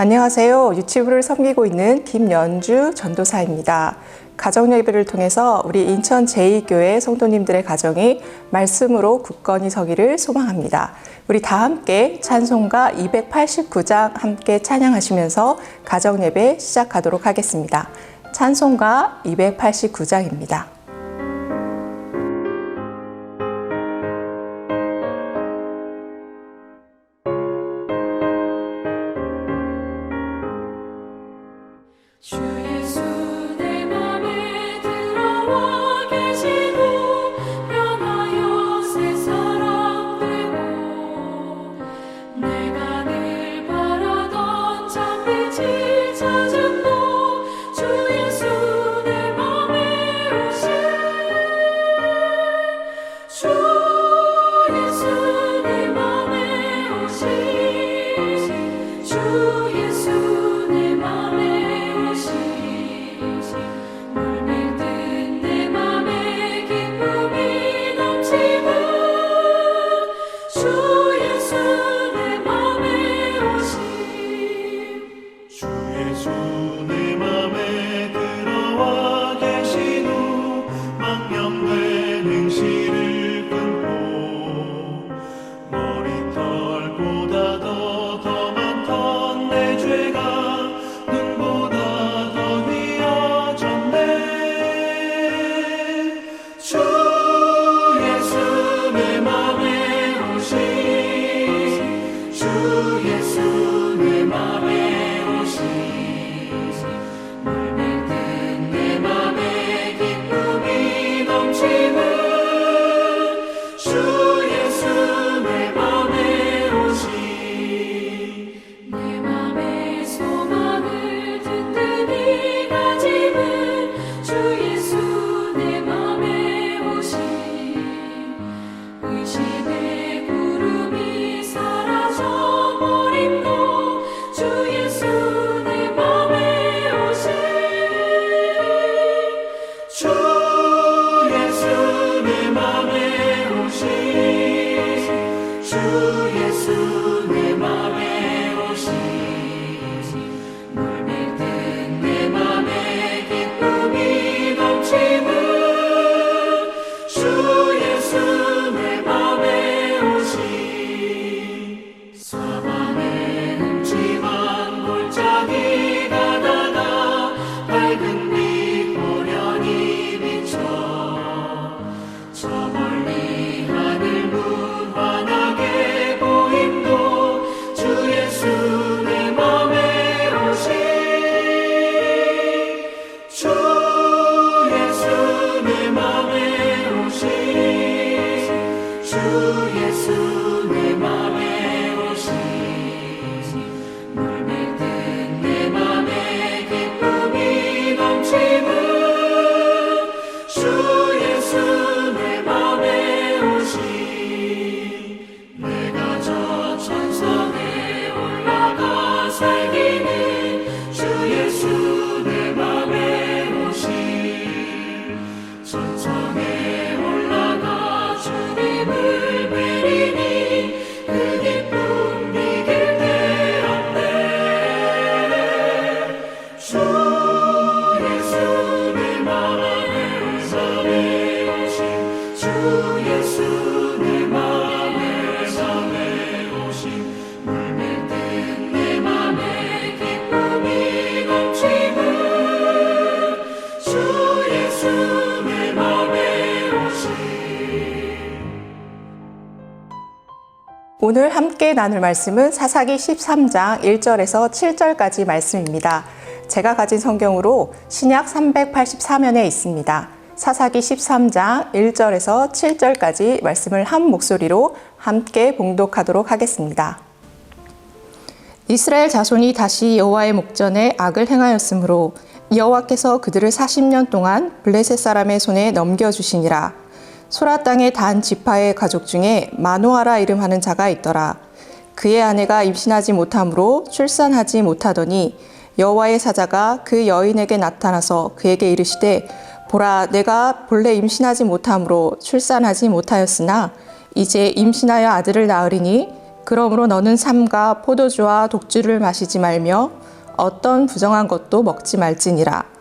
안녕하세요. 유치부를 섬기고 있는 김연주 전도사입니다. 가정 예배를 통해서 우리 인천 제2교회 성도님들의 가정이 말씀으로 굳건히 서기를 소망합니다. 우리 다 함께 찬송가 289장 함께 찬양하시면서 가정 예배 시작하도록 하겠습니다. 찬송가 289장입니다. 오늘 함께 나눌 말씀은 사사기 13장 1절에서 7절까지 말씀입니다. 제가 가진 성경으로 신약 384면에 있습니다. 사사기 13장 1절에서 7절까지 말씀을 한 목소리로 함께 봉독하도록 하겠습니다. 이스라엘 자손이 다시 여호와의 목전에 악을 행하였으므로 여호와께서 그들을 40년 동안 블레셋 사람의 손에 넘겨 주시니라. 소라 땅의 단 지파의 가족 중에 마노아라 이름하는 자가 있더라. 그의 아내가 임신하지 못함으로 출산하지 못하더니 여호와의 사자가 그 여인에게 나타나서 그에게 이르시되 보라 내가 본래 임신하지 못함으로 출산하지 못하였으나 이제 임신하여 아들을 낳으리니 그러므로 너는 삼가 포도주와 독주를 마시지 말며 어떤 부정한 것도 먹지 말지니라.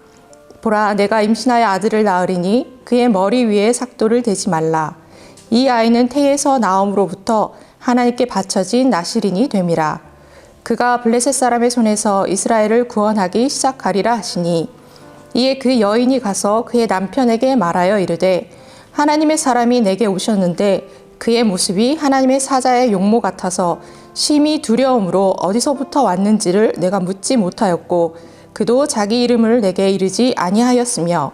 보라, 내가 임신하여 아들을 낳으리니 그의 머리 위에 삭도를 대지 말라. 이 아이는 태에서 나옴으로부터 하나님께 바쳐진 나시린이 됨이라. 그가 블레셋 사람의 손에서 이스라엘을 구원하기 시작하리라 하시니 이에 그 여인이 가서 그의 남편에게 말하여 이르되 하나님의 사람이 내게 오셨는데 그의 모습이 하나님의 사자의 용모 같아서 심히 두려움으로 어디서부터 왔는지를 내가 묻지 못하였고 그도 자기 이름을 내게 이르지 아니하였으며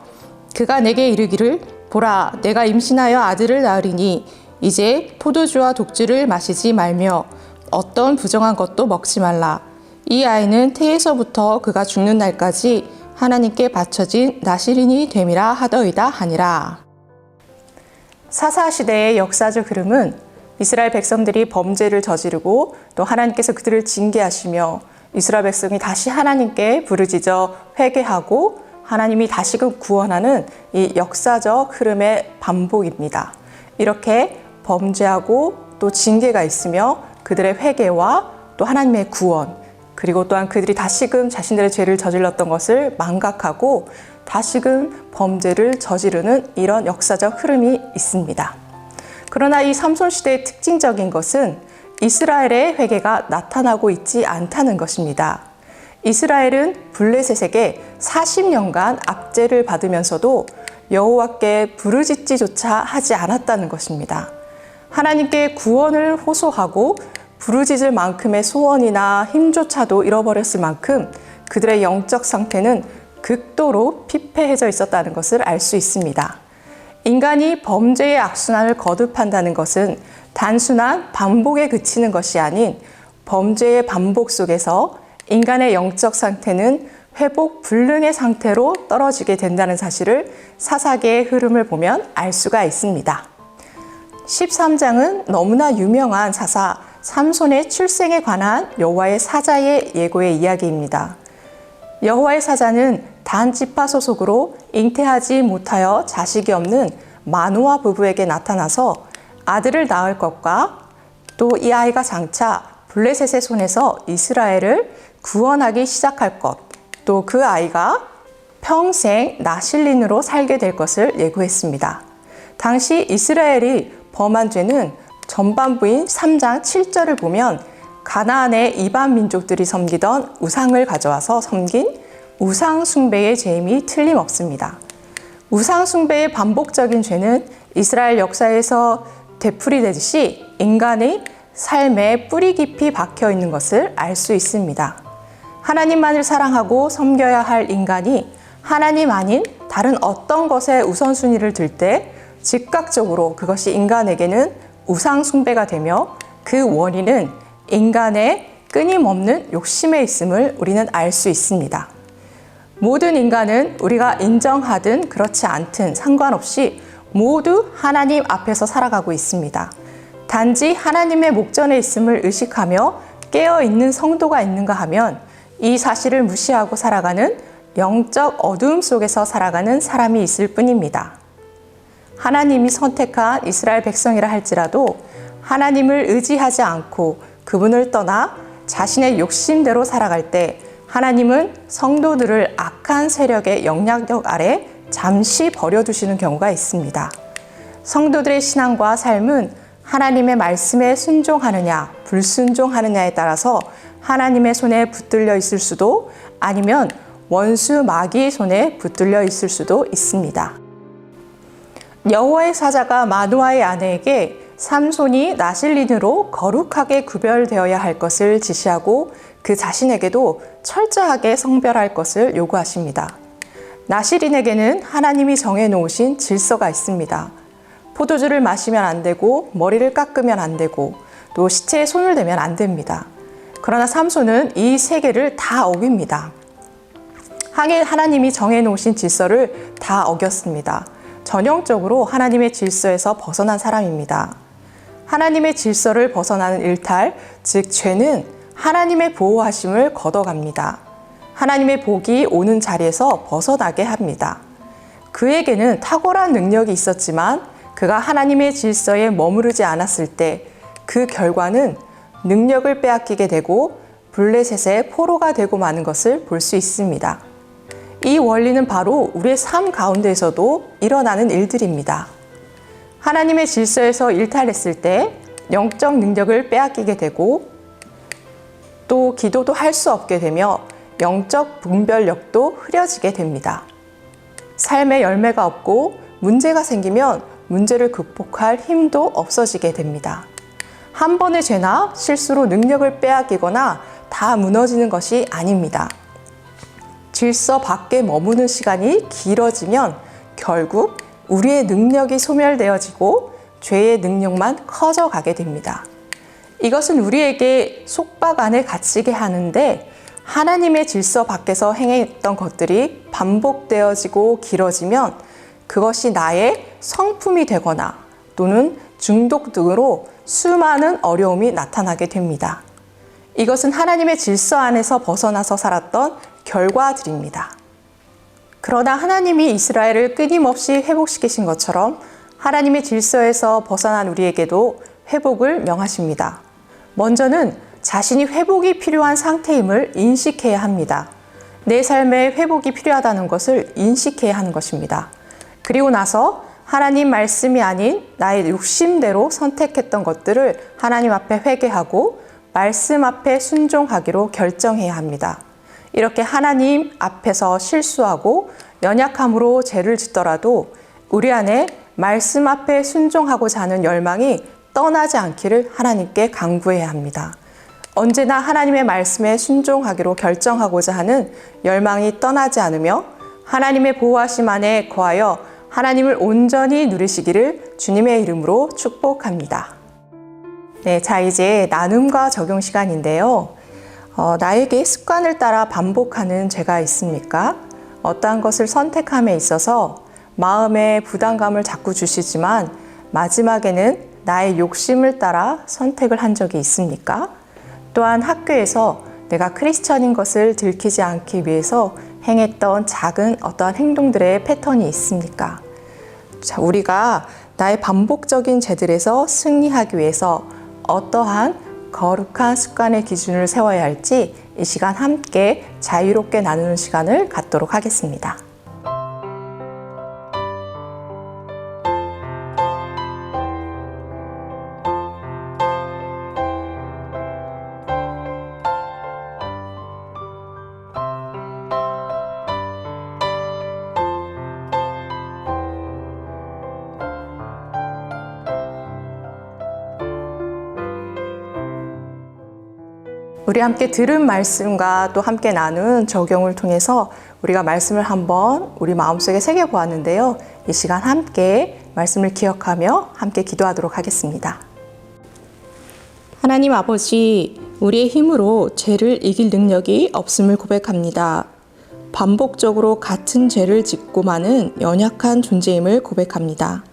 그가 내게 이르기를 보라 내가 임신하여 아들을 낳으리니 이제 포도주와 독주를 마시지 말며 어떤 부정한 것도 먹지 말라. 이 아이는 태에서부터 그가 죽는 날까지 하나님께 바쳐진 나시린이 됨이라 하더이다 하니라. 사사 시대의 역사적 흐름은 이스라엘 백성들이 범죄를 저지르고 또 하나님께서 그들을 징계하시며 이스라엘 백성이 다시 하나님께 부르짖어 회개하고 하나님이 다시금 구원하는 이 역사적 흐름의 반복입니다. 이렇게 범죄하고 또 징계가 있으며 그들의 회개와 또 하나님의 구원 그리고 또한 그들이 다시금 자신들의 죄를 저질렀던 것을 망각하고 다시금 범죄를 저지르는 이런 역사적 흐름이 있습니다. 그러나 이 삼손 시대의 특징적인 것은 이스라엘의 회개가 나타나고 있지 않다는 것입니다. 이스라엘은 블레셋에게 40년간 압제를 받으면서도 여호와께 부르짖지조차 하지 않았다는 것입니다. 하나님께 구원을 호소하고 부르짖을 만큼의 소원이나 힘조차도 잃어버렸을 만큼 그들의 영적 상태는 극도로 피폐해져 있었다는 것을 알 수 있습니다. 인간이 범죄의 악순환을 거듭한다는 것은 단순한 반복에 그치는 것이 아닌 범죄의 반복 속에서 인간의 영적 상태는 회복 불능의 상태로 떨어지게 된다는 사실을 사사계의 흐름을 보면 알 수가 있습니다. 13장은 너무나 유명한 사사 삼손의 출생에 관한 여호와의 사자의 예고의 이야기입니다. 여호와의 사자는 단 지파 소속으로 잉태하지 못하여 자식이 없는 마노아 부부에게 나타나서 아들을 낳을 것과 또 이 아이가 장차 블레셋의 손에서 이스라엘을 구원하기 시작할 것, 또 그 아이가 평생 나실린으로 살게 될 것을 예고했습니다. 당시 이스라엘이 범한 죄는 전반부인 3장 7절을 보면 가나안의 이방 민족들이 섬기던 우상을 가져와서 섬긴 우상 숭배의 죄임이 틀림없습니다. 우상 숭배의 반복적인 죄는 이스라엘 역사에서 되풀이되듯이 인간의 삶에 뿌리 깊이 박혀 있는 것을 알 수 있습니다. 하나님만을 사랑하고 섬겨야 할 인간이 하나님 아닌 다른 어떤 것에 우선순위를 둘때 즉각적으로 그것이 인간에게는 우상숭배가 되며 그 원인은 인간의 끊임없는 욕심에 있음을 우리는 알 수 있습니다. 모든 인간은 우리가 인정하든 그렇지 않든 상관없이 모두 하나님 앞에서 살아가고 있습니다. 단지 하나님의 목전에 있음을 의식하며 깨어 있는 성도가 있는가 하면 이 사실을 무시하고 살아가는 영적 어두움 속에서 살아가는 사람이 있을 뿐입니다. 하나님이 선택한 이스라엘 백성이라 할지라도 하나님을 의지하지 않고 그분을 떠나 자신의 욕심대로 살아갈 때 하나님은 성도들을 악한 세력의 영향력 아래 잠시 버려두시는 경우가 있습니다. 성도들의 신앙과 삶은 하나님의 말씀에 순종하느냐, 불순종하느냐에 따라서 하나님의 손에 붙들려 있을 수도 아니면 원수 마귀의 손에 붙들려 있을 수도 있습니다. 여호와의 사자가 마누아의 아내에게 삼손이 나실린으로 거룩하게 구별되어야 할 것을 지시하고 그 자신에게도 철저하게 성별할 것을 요구하십니다. 나실린에게는 하나님이 정해놓으신 질서가 있습니다. 포도주를 마시면 안 되고 머리를 깎으면 안 되고 또 시체에 손을 대면 안 됩니다. 그러나 삼손은 이 세 개를 다 어깁니다. 하나님이 정해놓으신 질서를 다 어겼습니다. 전형적으로 하나님의 질서에서 벗어난 사람입니다. 하나님의 질서를 벗어나는 일탈, 즉 죄는 하나님의 보호하심을 걷어갑니다. 하나님의 복이 오는 자리에서 벗어나게 합니다. 그에게는 탁월한 능력이 있었지만 그가 하나님의 질서에 머무르지 않았을 때 그 결과는 능력을 빼앗기게 되고 블레셋의 포로가 되고 마는 것을 볼 수 있습니다. 이 원리는 바로 우리의 삶 가운데에서도 일어나는 일들입니다. 하나님의 질서에서 일탈했을 때 영적 능력을 빼앗기게 되고 또 기도도 할 수 없게 되며 영적 분별력도 흐려지게 됩니다. 삶의 열매가 없고 문제가 생기면 문제를 극복할 힘도 없어지게 됩니다. 한 번의 죄나 실수로 능력을 빼앗기거나 다 무너지는 것이 아닙니다. 질서 밖에 머무는 시간이 길어지면 결국 우리의 능력이 소멸되어지고 죄의 능력만 커져가게 됩니다. 이것은 우리에게 속박 안에 갇히게 하는데 하나님의 질서 밖에서 행했던 것들이 반복되어지고 길어지면 그것이 나의 성품이 되거나 또는 중독 등으로 수많은 어려움이 나타나게 됩니다. 이것은 하나님의 질서 안에서 벗어나서 살았던 결과들입니다. 그러나 하나님이 이스라엘을 끊임없이 회복시키신 것처럼 하나님의 질서에서 벗어난 우리에게도 회복을 명하십니다. 먼저는 자신이 회복이 필요한 상태임을 인식해야 합니다. 내 삶에 회복이 필요하다는 것을 인식해야 하는 것입니다. 그리고 나서 하나님 말씀이 아닌 나의 욕심대로 선택했던 것들을 하나님 앞에 회개하고 말씀 앞에 순종하기로 결정해야 합니다. 이렇게 하나님 앞에서 실수하고 연약함으로 죄를 짓더라도 우리 안에 말씀 앞에 순종하고자 하는 열망이 떠나지 않기를 하나님께 강구해야 합니다. 언제나 하나님의 말씀에 순종하기로 결정하고자 하는 열망이 떠나지 않으며 하나님의 보호하심 안에 거하여 하나님을 온전히 누리시기를 주님의 이름으로 축복합니다. 네, 자 이제 나눔과 적용 시간인데요. 어, 나에게 습관을 따라 반복하는 죄가 있습니까? 어떠한 것을 선택함에 있어서 마음에 부담감을 자꾸 주시지만 마지막에는 나의 욕심을 따라 선택을 한 적이 있습니까? 또한 학교에서 내가 크리스천인 것을 들키지 않기 위해서 행했던 작은 어떠한 행동들의 패턴이 있습니까? 자, 우리가 나의 반복적인 죄들에서 승리하기 위해서 어떠한 거룩한 습관의 기준을 세워야 할지 이 시간 함께 자유롭게 나누는 시간을 갖도록 하겠습니다. 우리 함께 들은 말씀과 또 함께 나눈 적용을 통해서 우리가 말씀을 한번 우리 마음속에 새겨 보았는데요. 이 시간 함께 말씀을 기억하며 함께 기도하도록 하겠습니다. 하나님 아버지, 우리의 힘으로 죄를 이길 능력이 없음을 고백합니다. 반복적으로 같은 죄를 짓고 마는 연약한 존재임을 고백합니다.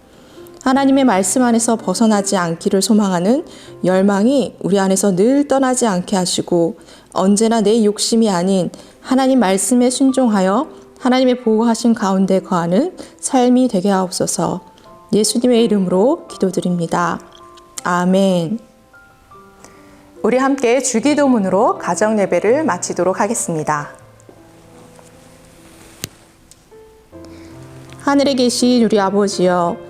하나님의 말씀 안에서 벗어나지 않기를 소망하는 열망이 우리 안에서 늘 떠나지 않게 하시고 언제나 내 욕심이 아닌 하나님 말씀에 순종하여 하나님의 보호하신 가운데 거하는 삶이 되게 하옵소서 예수님의 이름으로 기도드립니다. 아멘. 우리 함께 주기도문으로 가정 예배를 마치도록 하겠습니다. 하늘에 계신 우리 아버지여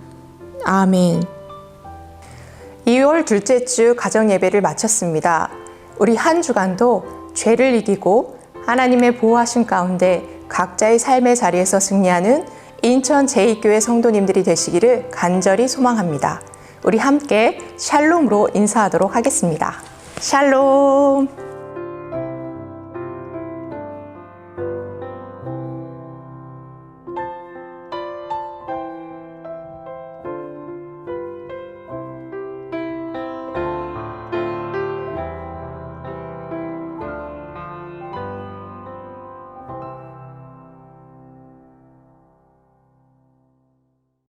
아멘. 2월 둘째 주 가정 예배를 마쳤습니다. 우리 한 주간도 죄를 이기고 하나님의 보호하심 가운데 각자의 삶의 자리에서 승리하는 인천 제2교회 성도님들이 되시기를 간절히 소망합니다. 우리 함께 샬롬으로 인사하도록 하겠습니다. 샬롬.